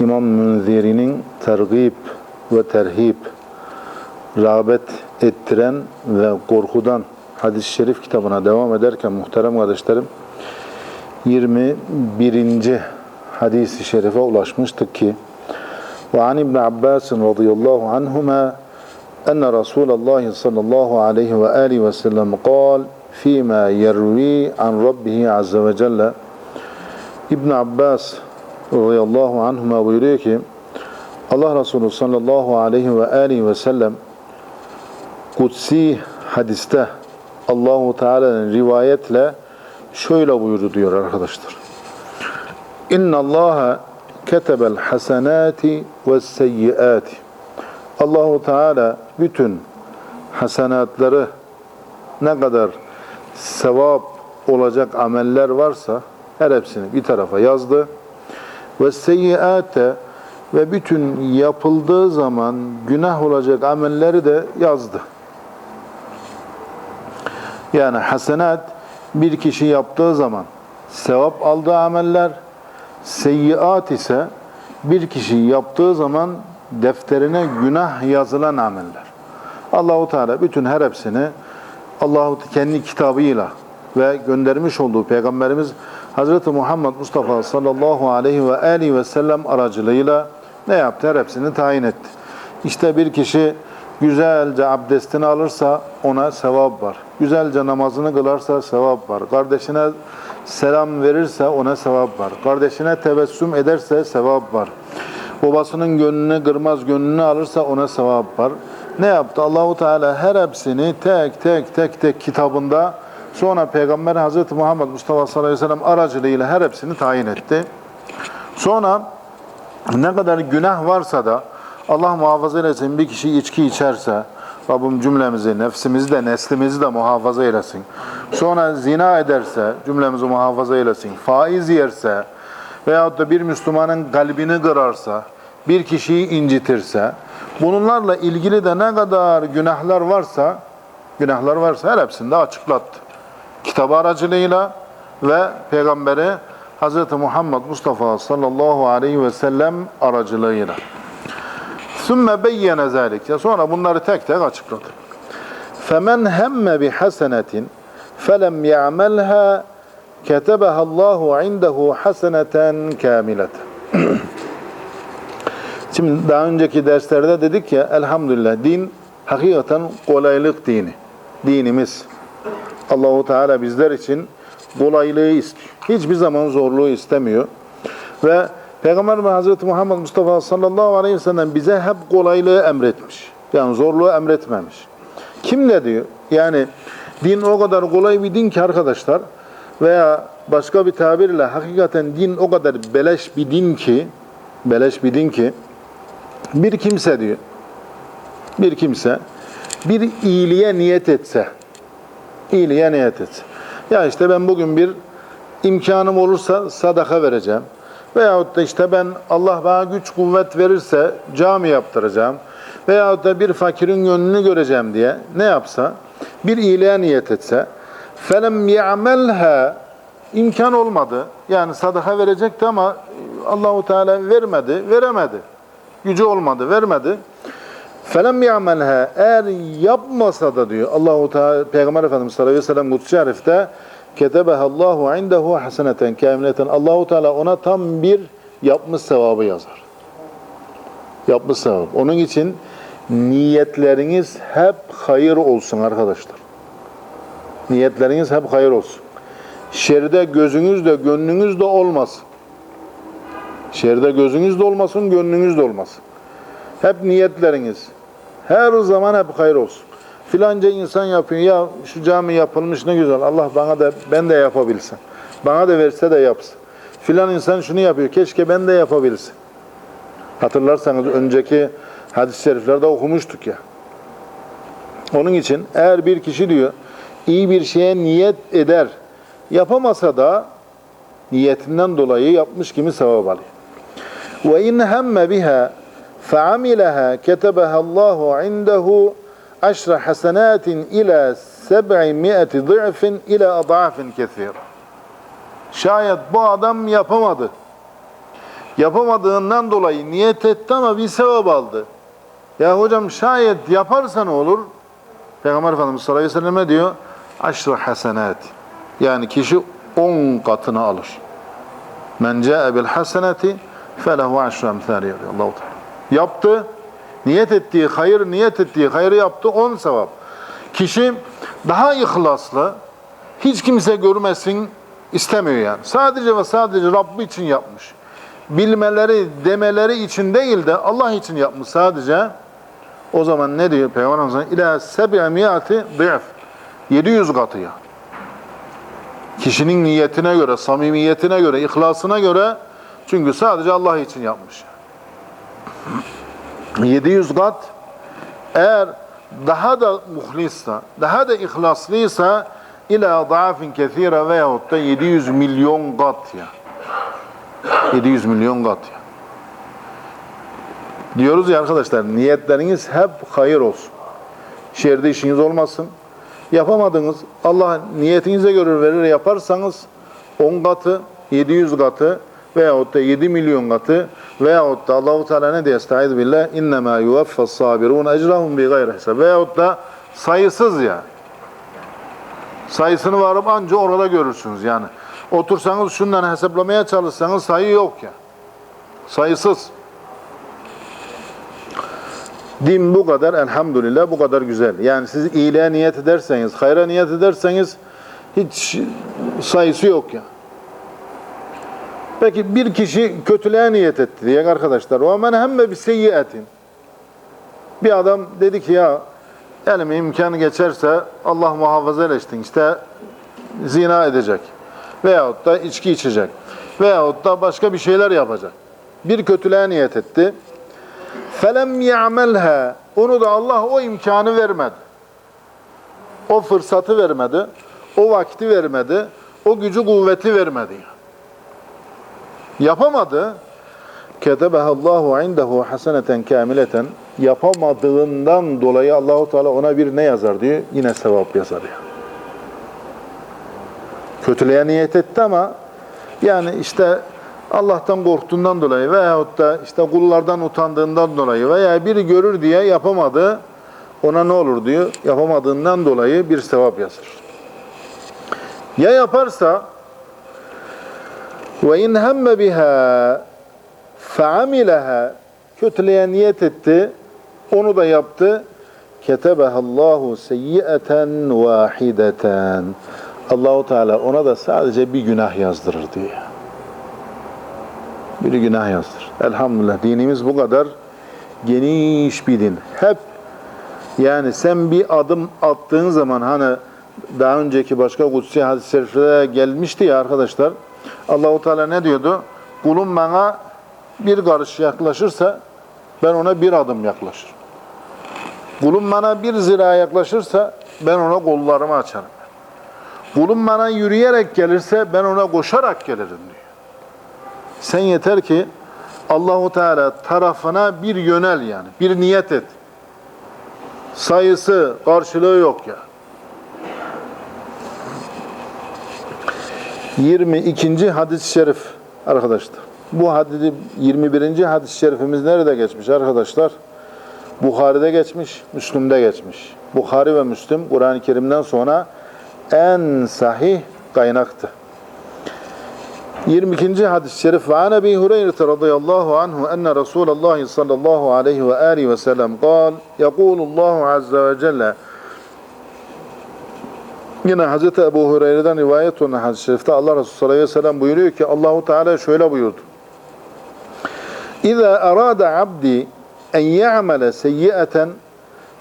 İmam Münziri'nin tergib ve terhib rağbet ettiren ve korkudan hadis-i şerif kitabına devam ederken muhterem kardeşlerim 21. hadis-i şerife ulaşmıştık ki وعن ابن عباس رضي الله عنهما أن رسول الله صلى الله عليه وآله وسلم قال فيما يروي عن ربه عز وجل İbn Abbas radıyallahu anhuma buyuruyor ki Allah Resulü sallallahu aleyhi ve aleyhi ve sellem kutsi hadiste Allahu Teala'nın rivayetle şöyle buyurdu diyor arkadaşlar. İnna Allaha ketebel hasenati ve seyyiati. Allahu Teala bütün hasenatları ne kadar sevap olacak ameller varsa her hepsini bir tarafa yazdı. Ve seyyiate ve bütün yapıldığı zaman günah olacak amelleri de yazdı. Yani hasenat bir kişi yaptığı zaman sevap aldığı ameller, seyyiat ise bir kişi yaptığı zaman defterine günah yazılan ameller. Allahu Teala bütün her hepsini Allahu kendi kitabıyla ve göndermiş olduğu peygamberimiz Hazreti Muhammed Mustafa sallallahu aleyhi ve aleyhi ve sellem aracılığıyla ne yaptı? Her hepsini tayin etti. İşte bir kişi güzelce abdestini alırsa ona sevap var. Güzelce namazını kılarsa sevap var. Kardeşine selam verirse ona sevap var. Kardeşine tebessüm ederse sevap var. Babasının gönlünü kırmaz, gönlünü alırsa ona sevap var. Ne yaptı? Allahu Teala her hepsini tek tek tek tek kitabında sonra Peygamber Hazreti Muhammed Mustafa sallallahu aleyhi ve sellem aracılığıyla her hepsini tayin etti. Sonra ne kadar günah varsa da Allah muhafaza eylesin bir kişi içki içerse Rabbim cümlemizi, nefsimizi de neslimizi de muhafaza eylesin. Sonra zina ederse cümlemizi muhafaza eylesin. Faiz yerse veyahut da bir Müslümanın kalbini kırarsa, bir kişiyi incitirse, bunlarla ilgili de ne kadar günahlar varsa, günahlar varsa her hepsini de açıklattı. Kitabı aracılığıyla ve Peygamberi Hz. Muhammed Mustafa sallallahu aleyhi ve sellem aracılığıyla. Sümme beyyene zâlik. Sonra bunları tek tek açıkladı. Hemme bi hasenetin felem ya'melha ketebeha Allahu indehu haseneten kamileten. Şimdi daha önceki derslerde dedik ya elhamdülillah din hakikaten kolaylık dini. Dinimiz. Allahu Teala bizler için kolaylığı istiyor. Hiçbir zaman zorluğu istemiyor. Ve Peygamber Hazreti Muhammed Mustafa sallallahu aleyhi ve sellem bize hep kolaylığı emretmiş. Yani zorluğu emretmemiş. Kim ne diyor? Yani din o kadar kolay bir din ki arkadaşlar veya başka bir tabirle hakikaten din o kadar beleş bir din ki beleş bir din ki bir kimse diyor bir kimse bir iyiliğe niyet etse iyiliğe niyet etse ya işte ben bugün bir imkanım olursa sadaka vereceğim veyahut da işte ben Allah bana güç kuvvet verirse cami yaptıracağım veyahut da bir fakirin gönlünü göreceğim diye ne yapsa bir iyiliğe niyet etse felem ya'melha imkan olmadı. Yani sadaka verecekti ama Allahu Teala vermedi, veremedi. Gücü olmadı, vermedi. Felem ya'melha eğer yapmasa da diyor Allahu Teala Peygamber Efendimiz sallallahu aleyhi ve sellem Kutsi Arif'te ketebehallahu indehu haseneten kamileten. Allahu Teala ona tam bir yapmış sevabı yazar. Yapmış sevabı. Onun için niyetleriniz hep hayır olsun arkadaşlar. Niyetleriniz hep hayır olsun. Şeride gözünüz de gönlünüz de olmasın. Şeride gözünüz de olmasın, gönlünüz de olmasın. Hep niyetleriniz her zaman hep hayır olsun. Filanca insan yapıyor. Ya şu cami yapılmış ne güzel. Allah bana da ben de yapabilsem. Bana da verse de yapsın. Filan insan şunu yapıyor. Keşke ben de yapabilsem. Hatırlarsanız önceki hadis-i şeriflerde okumuştuk ya. Onun için eğer bir kişi diyor iyi bir şeye niyet eder, yapamasa da niyetinden dolayı yapmış gibi sevap alıyor. Ve in hemme biha fe'amileha ketebeha Allahu indehu aşra hasenatin ila seb'imi'eti ضِعْفٍ ila adafin kesir. Şayet bu adam yapamadı. Yapamadığından dolayı niyet etti ama bir sevap aldı. Ya hocam şayet yaparsa ne olur? Peygamber Efendimiz sallallahu aleyhi ve sellem ne diyor? Aşra hasenat. Yani kişi on katını alır. Men ca'e bil hasenati felehu aşru emthali diyor allah Teala. Yaptı. Niyet ettiği hayır, niyet ettiği hayrı yaptı. On sevap. Kişi daha ihlaslı, hiç kimse görmesin istemiyor yani. Sadece ve sadece Rabbi için yapmış. Bilmeleri, demeleri için değil de Allah için yapmış sadece. O zaman ne diyor Peygamber Efendimiz? İlâ seb'emiyati dı'f. 700 katı ya. Kişinin niyetine göre, samimiyetine göre, ihlasına göre çünkü sadece Allah için yapmış. 700 kat eğer daha da muhlissa, daha da ihlaslıysa ila da'afin kethira veyahut da 700 milyon kat ya. 700 milyon kat ya. Diyoruz ya arkadaşlar niyetleriniz hep hayır olsun. Şehirde işiniz olmasın. Yapamadınız. Allah niyetinize göre verir yaparsanız 10 katı, 700 katı veyahut da 7 milyon katı veyahut da Allahu Teala ne diye estaizu billah innema yuvaffas sabirun ecrahum bi gayri hesab veyahut da sayısız ya. Sayısını varıp anca orada görürsünüz yani. Otursanız şundan hesaplamaya çalışsanız sayı yok ya. Sayısız. Din bu kadar elhamdülillah bu kadar güzel. Yani siz iyiliğe niyet ederseniz, hayra niyet ederseniz hiç sayısı yok ya. Peki bir kişi kötülüğe niyet etti diye arkadaşlar. O men hemme bir seyyiatin. Bir adam dedi ki ya elime imkanı geçerse Allah muhafaza eylesin işte zina edecek. Veyahut da içki içecek. Veyahut da başka bir şeyler yapacak. Bir kötülüğe niyet etti. Felem ya'melha. Onu da Allah o imkanı vermedi. O fırsatı vermedi. O vakti vermedi. O gücü kuvveti vermedi. Yapamadı. Ketebehallahu indehu haseneten kamileten. Yapamadığından dolayı Allahu Teala ona bir ne yazar diyor? Yine sevap yazar ya. Kötülüğe niyet etti ama yani işte Allah'tan korktuğundan dolayı veyahut da işte kullardan utandığından dolayı veya biri görür diye yapamadı. Ona ne olur diyor? Yapamadığından dolayı bir sevap yazır. Ya yaparsa ve in hemme biha feamileha kötülüğe niyet etti. Onu da yaptı. Ketebehallahu seyyiaten vahideten. Allahu Teala ona da sadece bir günah yazdırır diyor. Bir günah yazdır. Elhamdülillah dinimiz bu kadar geniş bir din. Hep yani sen bir adım attığın zaman hani daha önceki başka kutsi hadis-i gelmişti ya arkadaşlar. Allahu Teala ne diyordu? Kulum bana bir karış yaklaşırsa ben ona bir adım yaklaşırım. Kulum bana bir zira yaklaşırsa ben ona kollarımı açarım. Kulum bana yürüyerek gelirse ben ona koşarak gelirim diyor. Sen yeter ki Allahu Teala tarafına bir yönel yani. Bir niyet et. Sayısı, karşılığı yok ya. 22. hadis-i şerif arkadaşlar. Bu hadisi 21. hadis-i şerifimiz nerede geçmiş arkadaşlar? Bukhari'de geçmiş, Müslüm'de geçmiş. Bukhari ve Müslüm Kur'an-ı Kerim'den sonra en sahih kaynaktı. 22. hadis-i şerif ve an Ebi Hureyre radıyallahu anhu enne Resulullah sallallahu aleyhi ve aleyhi ve sellem kal yekulullahu azze ve celle Yine Hz. Ebu Hureyre'den rivayet olan hadis-i şerifte Allah Resulü sallallahu aleyhi ve sellem buyuruyor ki Allahu Teala şöyle buyurdu. İza arada abdi en ya'male seyyi'aten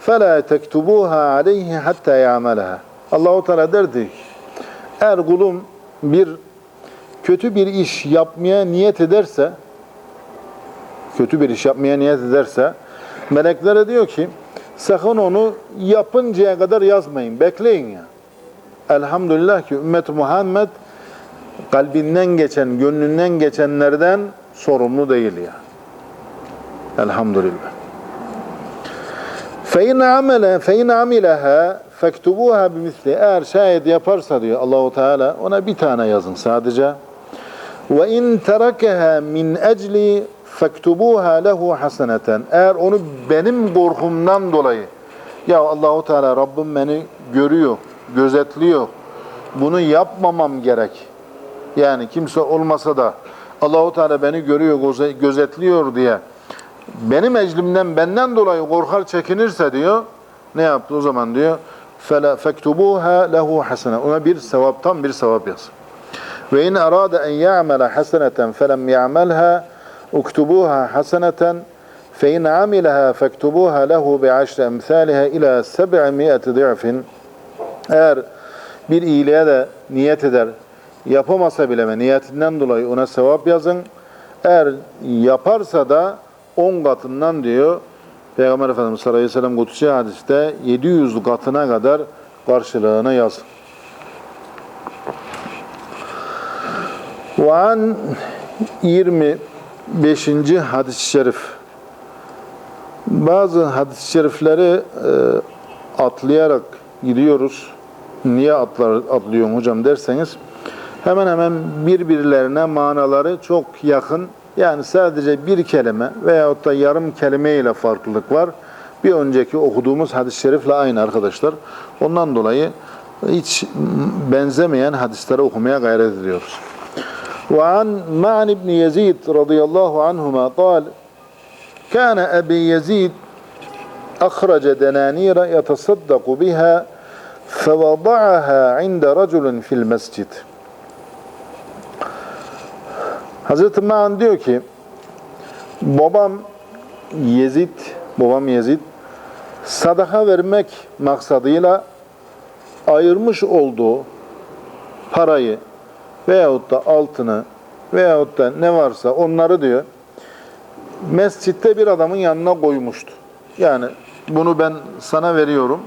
fela tektubuha aleyhi hatta ya'malaha. Allahu Teala derdi eğer kulum bir kötü bir iş yapmaya niyet ederse kötü bir iş yapmaya niyet ederse meleklere diyor ki sakın onu yapıncaya kadar yazmayın. Bekleyin ya. Yani Elhamdülillah ki ümmet Muhammed kalbinden geçen, gönlünden geçenlerden sorumlu değil ya. Elhamdülillah. فَاِنْ عَمَلَ فَاِنْ عَمِلَهَا فَاكْتُبُوهَا بِمِثْلِ Eğer şayet yaparsa diyor Allahu Teala ona bir tane yazın sadece. وَاِنْ تَرَكَهَا مِنْ اَجْلِ فَاكْتُبُوهَا لَهُ حَسَنَةً Eğer onu benim korkumdan dolayı ya Allahu Teala Rabbim beni görüyor, gözetliyor. Bunu yapmamam gerek. Yani kimse olmasa da Allahu Teala beni görüyor, göze- gözetliyor diye benim eclimden benden dolayı korkar çekinirse diyor ne yaptı o zaman diyor fela fektubuha lehu hasene ona bir sevaptan bir sevap yaz. Ve in arada en ya'mela haseneten felem ya'melha uktubuha haseneten fe in amilaha fektubuha lehu bi aşri emsaliha ila seb'imi'eti di'fin eğer bir iyiliğe de niyet eder yapamasa bile ve niyetinden dolayı ona sevap yazın. Eğer yaparsa da 10 katından diyor Peygamber Efendimiz sallallahu aleyhi ve sellem kutsi hadiste 700 katına kadar karşılığını yazın. Ve an 25. hadis-i şerif. Bazı hadis-i şerifleri e, atlayarak gidiyoruz Niye atlar, atlıyorsun hocam derseniz hemen hemen birbirlerine manaları çok yakın. Yani sadece bir kelime veyahut da yarım kelime ile farklılık var. Bir önceki okuduğumuz hadis-i şerifle aynı arkadaşlar. Ondan dolayı hiç benzemeyen hadisleri okumaya gayret ediyoruz. وعن معن بن يزيد رضي الله عنهما قال كان أبي يزيد أخرج دنانير يتصدق بها فوضعها عند رجل في المسجد Hazreti Ma'an diyor ki babam Yezid, babam Yezid sadaka vermek maksadıyla ayırmış olduğu parayı veyahut da altını veyahut da ne varsa onları diyor mescitte bir adamın yanına koymuştu. Yani bunu ben sana veriyorum.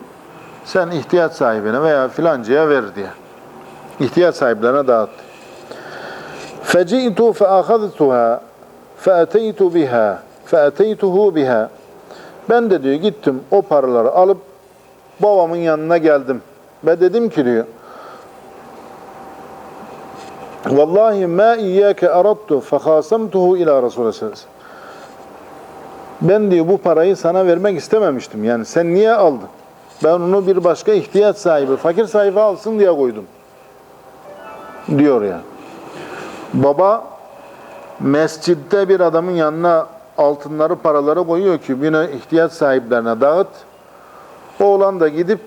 Sen ihtiyaç sahibine veya filancaya ver diye. İhtiyaç sahiplerine dağıt. فَجِئْتُ فَأَخَذْتُهَا فَأَتَيْتُ بِهَا فَأَتَيْتُهُ بِهَا Ben de diyor gittim o paraları alıp babamın yanına geldim. Ve dedim ki diyor Vallahi ma iyyake aradtu fehasamtuhu ila Resulullah sallallahu aleyhi ve sellem. Ben diyor bu parayı sana vermek istememiştim. Yani sen niye aldın? Ben onu bir başka ihtiyaç sahibi, fakir sahibi alsın diye koydum. Diyor ya. Baba mescitte bir adamın yanına altınları, paraları koyuyor ki bunu ihtiyaç sahiplerine dağıt. Oğlan da gidip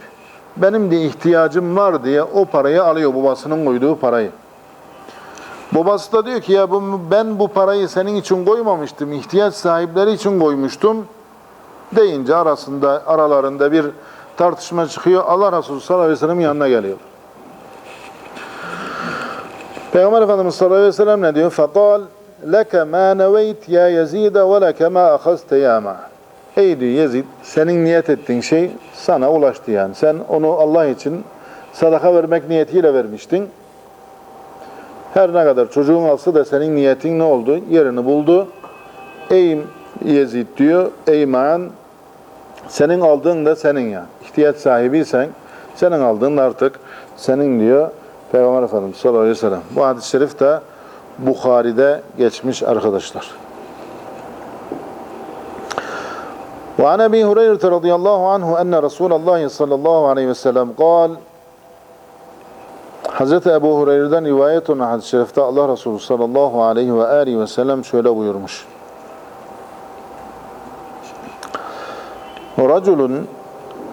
benim de ihtiyacım var diye o parayı alıyor babasının koyduğu parayı. Babası da diyor ki ya ben bu parayı senin için koymamıştım, ihtiyaç sahipleri için koymuştum deyince arasında aralarında bir tartışma çıkıyor. Allah Resulü sallallahu aleyhi ve sellem'in yanına geliyor. Peygamber Efendimiz sallallahu aleyhi ve sellem ne diyor? Fekal leke ma neveyt ya Yezide ve leke ma ahazte ya ma. Ey diyor Yezid senin niyet ettiğin şey sana ulaştı yani. Sen onu Allah için sadaka vermek niyetiyle vermiştin. Her ne kadar çocuğun alsa da senin niyetin ne oldu? Yerini buldu. Ey Yezid diyor, ey man senin aldığın da senin yani İhtiyaç sahibiysen, senin aldığın da artık senin diyor Peygamber Efendimiz sallallahu aleyhi ve sellem. Bu hadis-i şerif de Bukhari'de geçmiş arkadaşlar. وعن ابي هريره رضي الله عنه ان رسول الله صلى الله عليه وسلم قال Hazreti Ebu Hureyre'den rivayet olan hadis-i şerifte Allah Resulü sallallahu aleyhi ve aleyhi ve sellem şöyle buyurmuş.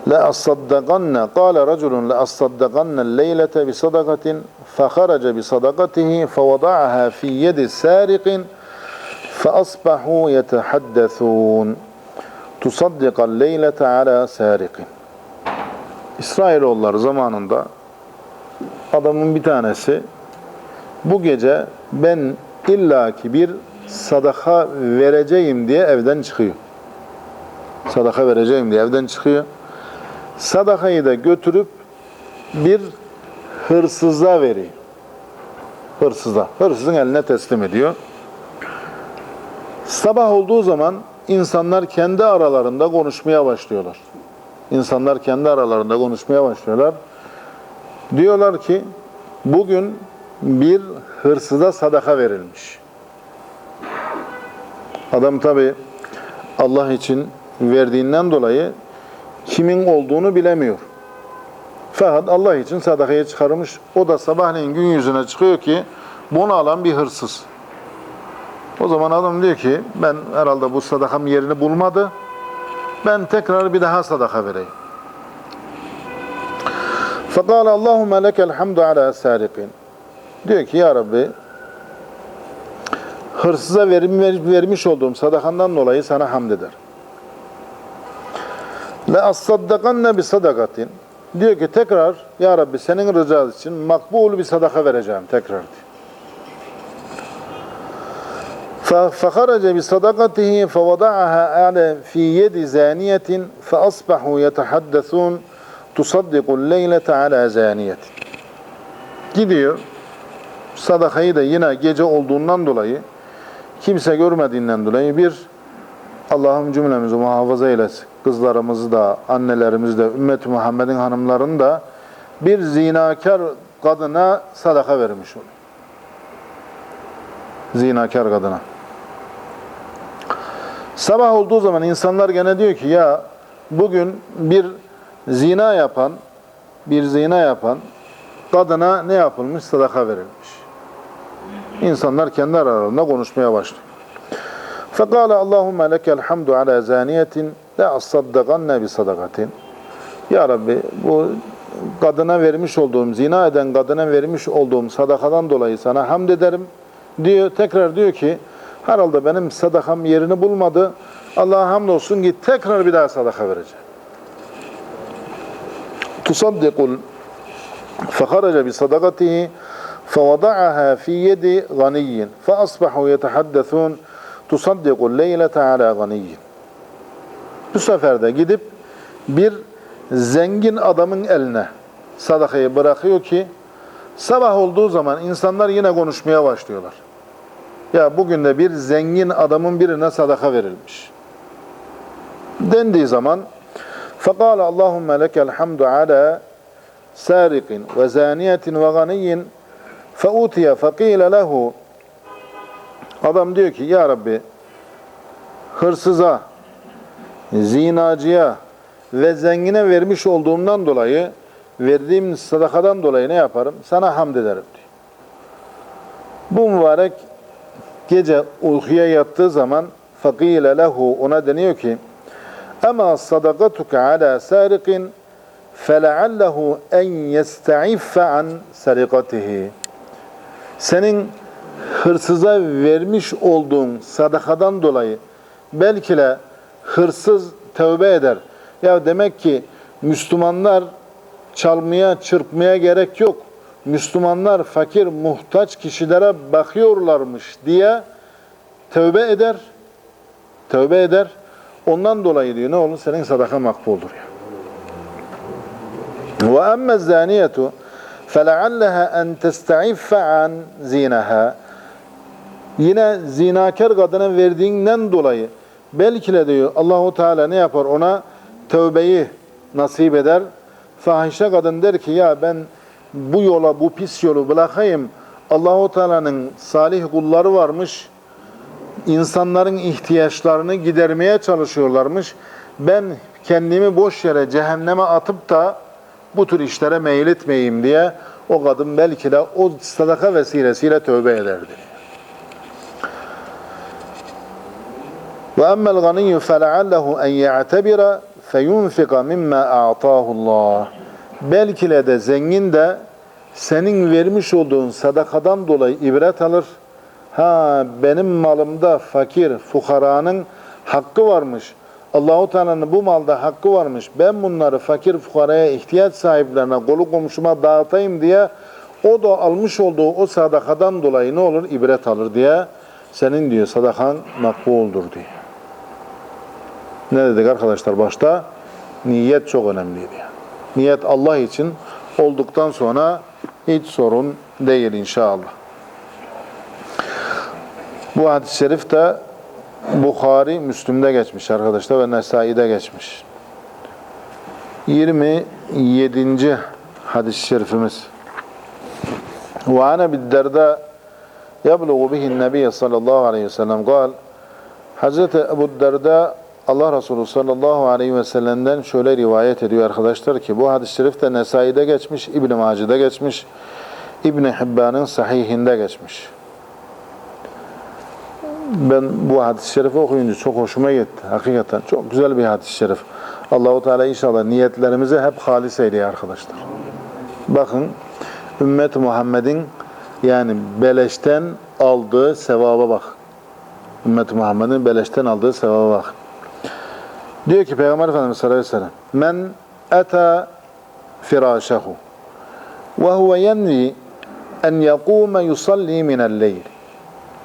رجل لأصدقن قال رجل لأصدقن الليلة بصدقة فخرج بصدقته فوضعها في يد سارق فأصبحوا يتحدثون تصدق الليلة على سارق İsrailoğulları zamanında adamın bir tanesi bu gece ben illaki bir sadaka vereceğim diye evden çıkıyor. Sadaka vereceğim diye evden çıkıyor. Sadakayı da götürüp bir hırsıza veriyor. Hırsıza. Hırsızın eline teslim ediyor. Sabah olduğu zaman insanlar kendi aralarında konuşmaya başlıyorlar. İnsanlar kendi aralarında konuşmaya başlıyorlar. Diyorlar ki bugün bir hırsıza sadaka verilmiş. Adam tabi Allah için verdiğinden dolayı kimin olduğunu bilemiyor. Fakat Allah için sadakayı çıkarmış. O da sabahleyin gün yüzüne çıkıyor ki bunu alan bir hırsız. O zaman adam diyor ki ben herhalde bu sadakam yerini bulmadı. Ben tekrar bir daha sadaka vereyim. Fekal Allahümme lekel hamdu ala sarikin. Diyor ki ya Rabbi hırsıza verim, ver- vermiş olduğum sadakandan dolayı sana hamd eder. Le as-saddakanne bi sadakatin. Diyor ki tekrar ya Rabbi senin rızan için makbul bir sadaka vereceğim tekrar diyor. ف- فخرج بصدقته فوضعها أعلى في يد زانية فأصبحوا يتحدثون تصدق الليلة على زانية Gidiyor. Sadakayı da yine gece olduğundan dolayı kimse görmediğinden dolayı bir Allah'ım cümlemizi muhafaza eylesin. Kızlarımızı da, annelerimizi de, ümmet Muhammed'in hanımlarını da bir zinakar kadına sadaka vermiş oluyor. Zinakar kadına. Sabah olduğu zaman insanlar gene diyor ki ya bugün bir zina yapan, bir zina yapan kadına ne yapılmış? Sadaka verilmiş. İnsanlar kendi aralarında konuşmaya başlıyor. فقال اللهم لك الحمد على زانية لا أصدقن بصدقة Ya Rabbi bu kadına vermiş olduğum, zina eden kadına vermiş olduğum sadakadan dolayı sana hamd ederim diyor. Tekrar diyor ki herhalde benim sadakam yerini bulmadı. Allah'a hamdolsun ki tekrar bir daha sadaka vereceğim. Tusaddikul فخرج بصدقته فوضعها في يد غني فأصبحوا يتحدثون تصدق الليلة على غني Bu sefer de gidip bir zengin adamın eline sadakayı bırakıyor ki sabah olduğu zaman insanlar yine konuşmaya başlıyorlar. Ya bugün de bir zengin adamın birine sadaka verilmiş. Dendiği zaman فَقَالَ اللّٰهُمَّ لَكَ الْحَمْدُ عَلَى سَارِقٍ وَزَانِيَةٍ وَغَنِيٍّ فَاُوْتِيَ فَقِيلَ لَهُ Adam diyor ki ya Rabbi hırsıza, zinacıya ve zengine vermiş olduğumdan dolayı verdiğim sadakadan dolayı ne yaparım? Sana hamd ederim diyor. Bu mübarek gece uykuya yattığı zaman fakile lehu ona deniyor ki ama sadakatuke ala sariqin feleallehu en yesta'iffe an sarikatihi senin hırsıza vermiş olduğun sadakadan dolayı belki de hırsız tövbe eder. Ya demek ki Müslümanlar çalmaya, çırpmaya gerek yok. Müslümanlar fakir, muhtaç kişilere bakıyorlarmış diye tövbe eder. Tövbe eder. Ondan dolayı diyor ne olur senin sadaka makbuldur ya. Ve emme zaniyetu felealleha en testa'iffe an zinaha. Yine zinakar kadına verdiğinden dolayı belki de diyor Allahu Teala ne yapar ona tövbeyi nasip eder. Fahişe kadın der ki ya ben bu yola bu pis yolu bırakayım. Allahu Teala'nın salih kulları varmış. İnsanların ihtiyaçlarını gidermeye çalışıyorlarmış. Ben kendimi boş yere cehenneme atıp da bu tür işlere meyil etmeyeyim diye o kadın belki de o sadaka vesilesiyle tövbe ederdi. وأما الغني فلعله أن يعتبر فينفق مما أعطاه الله Belki de zengin de senin vermiş olduğun sadakadan dolayı ibret alır. Ha benim malımda fakir, fukaranın hakkı varmış. Allahu Teala'nın bu malda hakkı varmış. Ben bunları fakir fukaraya ihtiyaç sahiplerine, kolu komşuma dağıtayım diye o da almış olduğu o sadakadan dolayı ne olur? ibret alır diye senin diyor sadakan makbuldür diyor. Ne dedik arkadaşlar başta? Niyet çok önemliydi. Yani. Niyet Allah için olduktan sonra hiç sorun değil inşallah. Bu hadis-i şerif de Bukhari, Müslüm'de geçmiş arkadaşlar ve Nesai'de geçmiş. 27. hadis-i şerifimiz. وعن أبي الدرداء يبلغ به النبي صلى الله عليه وسلم قال Hazreti Ebu Derda Allah Resulü sallallahu aleyhi ve sellem'den şöyle rivayet ediyor arkadaşlar ki bu hadis-i şerif de Nesai'de geçmiş, İbn-i Maci'de geçmiş, İbn-i Hibban'ın sahihinde geçmiş. Ben bu hadis-i şerifi okuyunca çok hoşuma gitti. Hakikaten çok güzel bir hadis-i şerif. Allahu Teala inşallah niyetlerimizi hep halis eyleye arkadaşlar. Bakın ümmet Muhammed'in yani beleşten aldığı sevaba bak. Ümmet Muhammed'in beleşten aldığı sevaba bak. Diyor ki Peygamber Efendimiz sallallahu aleyhi ve sellem Men eta firâşehu ve huve yenvi en yekûme yusalli minel leyl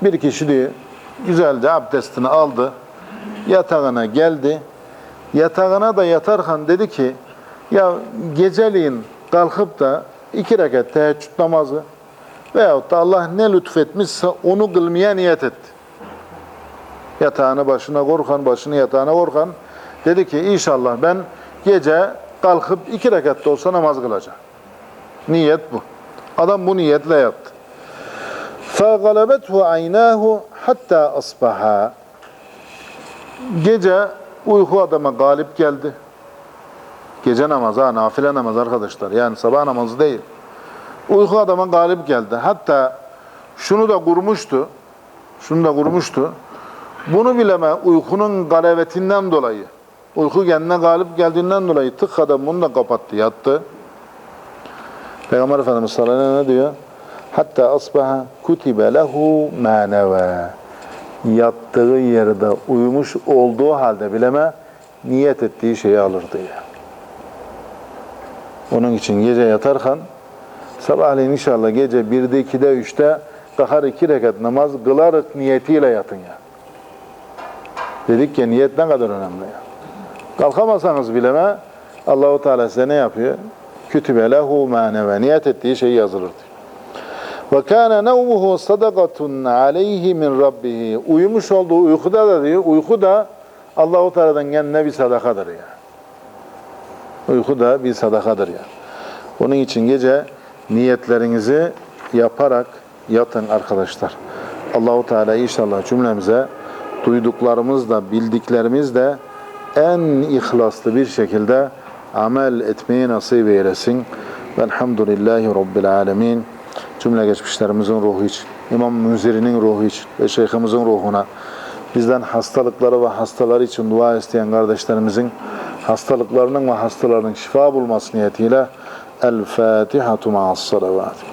bir kişi diyor güzelce abdestini aldı yatağına geldi yatağına da yatarken dedi ki ya geceliğin kalkıp da iki rekat teheccüd namazı veyahut da Allah ne lütfetmişse onu kılmaya niyet etti. Yatağını başına korkan, başını yatağına korkan dedi ki inşallah ben gece kalkıp iki rekat da olsa namaz kılacağım. Niyet bu. Adam bu niyetle yaptı. فَغَلَبَتْهُ عَيْنَاهُ hatta asbaha. Gece uyku adama galip geldi. Gece namazı, ha, nafile namaz arkadaşlar. Yani sabah namazı değil. Uyku adama galip geldi. Hatta şunu da kurmuştu. Şunu da kurmuştu. Bunu bileme uykunun galebetinden dolayı. Uyku kendine galip geldiğinden dolayı tık adam bunu da kapattı, yattı. Peygamber Efendimiz sallallahu aleyhi ve sellem ne diyor? Hatta asbaha kutibe lehu ma neva. Yattığı yerde uyumuş olduğu halde bileme niyet ettiği şeyi alır diyor. Onun için gece yatarken sabahleyin inşallah gece 1'de 2'de 3'te kalkar iki rekat namaz kılarak niyetiyle yatın ya. Dedik ya niyet ne kadar önemli ya. Kalkamasanız bileme Allahu Teala size ne yapıyor? Kütübe lehu ma. Niyet ettiği şeyi yazılır. Ve kana nevmuhu sadakatun aleyhi min rabbihi. Uyumuş olduğu uykuda da diyor, uyku da Allahu Teala'dan kendine bir sadakadır ya. Uyku da bir sadakadır ya. Onun için gece niyetlerinizi yaparak yatın arkadaşlar. Allahu Teala inşallah cümlemize duyduklarımızla, bildiklerimizle en ihlaslı bir şekilde amel etmeyi nasip eylesin. Velhamdülillahi Rabbil alemin. Cümle geçmişlerimizin ruhu için, İmam Münziri'nin ruhu için ve Şeyhimizin ruhuna, bizden hastalıkları ve hastaları için dua isteyen kardeşlerimizin hastalıklarının ve hastalarının şifa bulması niyetiyle El Fatihatu ma'as salavat.